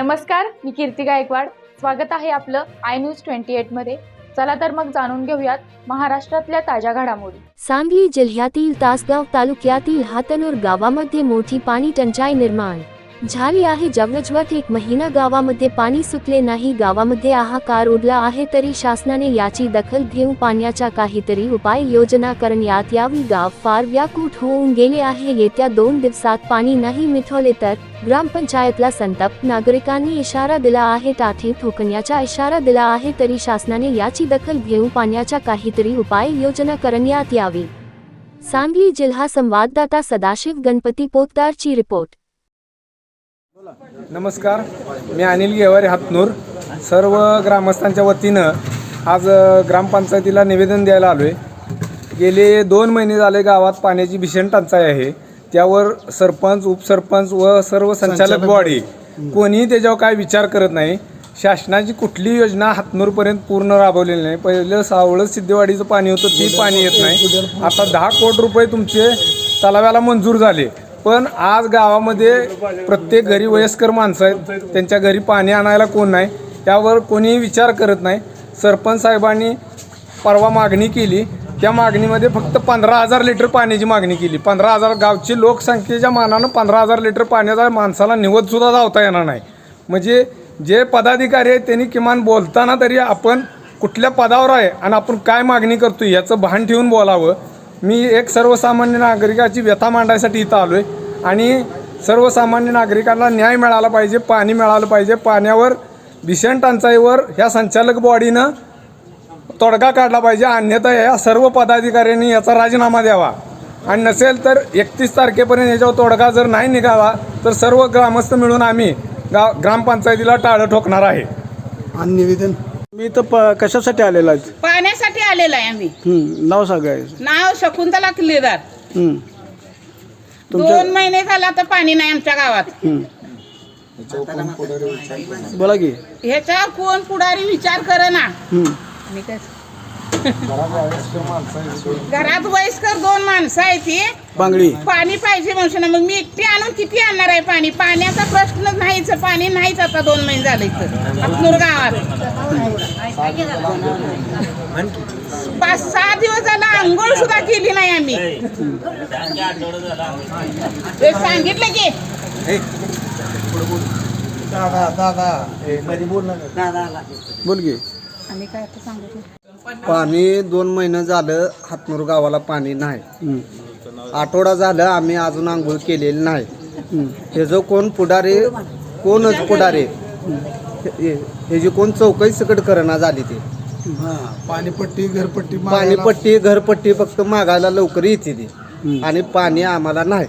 नमस्कार मी कीर्ती गायकवाड. स्वागत आहे आपलं आय न्यूज ट्वेंटी एटमध्ये चला तर मग जाणून घेऊयात महाराष्ट्रातल्या ताज्या घडामोडी. सांगली जिल्ह्यातील तासगाव तालुक्यातील हातनूर गावामध्ये मोठी पाणी टंचाई निर्माण झाली आहे. जवळजवळ एक महिना गावामध्ये पाणी सुटले नाही. गावामध्ये हाहाकार उडला आहे तरी शासनाने याची दखल घेऊन पाण्याच्या काहीतरी उपाय योजना करण्यात यावी. गाव फार व्याकुट होऊन गेले आहे. येत्या दोन दिवसात पाणी नाही मिठवले तर ग्रामपंचायतला संताप. नागरिकांनी इशारा दिला आहे. टाठी ठोकण्याचा इशारा दिला आहे तरी शासनाने याची दखल घेऊन पाण्याच्या काहीतरी उपाय योजना करण्यात यावी. सांगली जिल्हा संवाददाता सदाशिव गणपती पोतदारची रिपोर्ट. नमस्कार मी अनिल गेवारे हातनूर. सर्व ग्रामस्थांच्या वतीनं आज ग्रामपंचायतीला निवेदन द्यायला आलो आहे गेले दोन महिने झाले गावात पाण्याची भीषण टंचाई आहे. त्यावर सरपंच उपसरपंच व सर्व संचालक बॉडी कोणीही त्याच्यावर काय विचार करत नाही. शासनाची कुठली योजना हातनूरपर्यंत पूर्ण राबवलेली नाही. पहिलं सावळं सिद्धेवाडीचं पाणी होतं ती पाणी येत नाही. आता दहा कोटी रुपये तुमचे तलाव्याला मंजूर झाले. पण आज गावामध्ये प्रत्येक घरी वयस्कर माणसं आहेत. त्यांच्या घरी पाणी आणायला कोण नाही त्यावर कोणीही विचार करत नाही. सरपंच साहेबांनी परवा मागणी केली. त्या मागणीमध्ये फक्त पंधरा हजार लिटर पाण्याची मागणी केली. पंधरा हजार गावची लोकसंख्येच्या मानानं पंधरा हजार लिटर पाण्याचा माणसाला निवतसुद्धा धावता येणार नाही. म्हणजे जे पदाधिकारी आहेत त्यांनी किमान बोलताना तरी आपण कुठल्या पदावर आहे आणि आपण काय मागणी करतो याचं भान ठेवून बोलावं. मी एक सर्वसामान्य नागरिकाची व्यथा मांडायसाठी इथं आलो आहे आणि सर्वसामान्य नागरिकांना न्याय मिळाला पाहिजे पाणी मिळालं पाहिजे. पाण्यावर भीषण टंचाईवर ह्या संचालक बॉडीनं तोडगा काढला पाहिजे. अन्यथा या सर्व पदाधिकाऱ्यांनी याचा राजीनामा द्यावा. आणि नसेल तर एकतीस तारखेपर्यंत याच्यावर तोडगा जर नाही निघाला तर सर्व ग्रामस्थ मिळून आम्ही गा ग्रामपंचायतीला टाळं ठोकणार आहे. आणि निवेदन? मी इथं प कशासाठी आलेला आहे? पाण्यासाठी आलेलो आहे आम्ही. हं, नाव सांगायचं नाव शकुंतला हं. तुमच्या दोन महिने झाला आता पाणी नाही आमच्या गावात. हं. बोला की. ह्याच्यावर कोण पुढारी विचार कर ना हं. घरात वयस्कर दोन माणसं आहे ती बांगडी. पाणी पाहिजे म्हणून. मग मी एकटी आणून किती आणणार आहे पाणी? पाण्याचा प्रश्न नाहीच पाणी नाहीच आता दोन महिने झाले इथं. अकनूर गावात. पाच सहा दिवस झाला आंघोळ सुद्धा केली नाही आम्ही. सांगितलं की? बोल की. आणि काय आता सांगितलं पाणी दोन महिने झालं हातनूर गावाला पाणी नाही. आठवडा झालं आम्ही अजून आंघोळ केलेली नाही. हं. हे जो कोण पुढारी कोणच पुढारी हे जी कोण चौकशी सकट करणा झाली ते. पाणीपट्टी घरपट्टी पाणीपट्टी घरपट्टी फक्त मागायला लवकर येते ती. आणि पाणी आम्हाला नाही.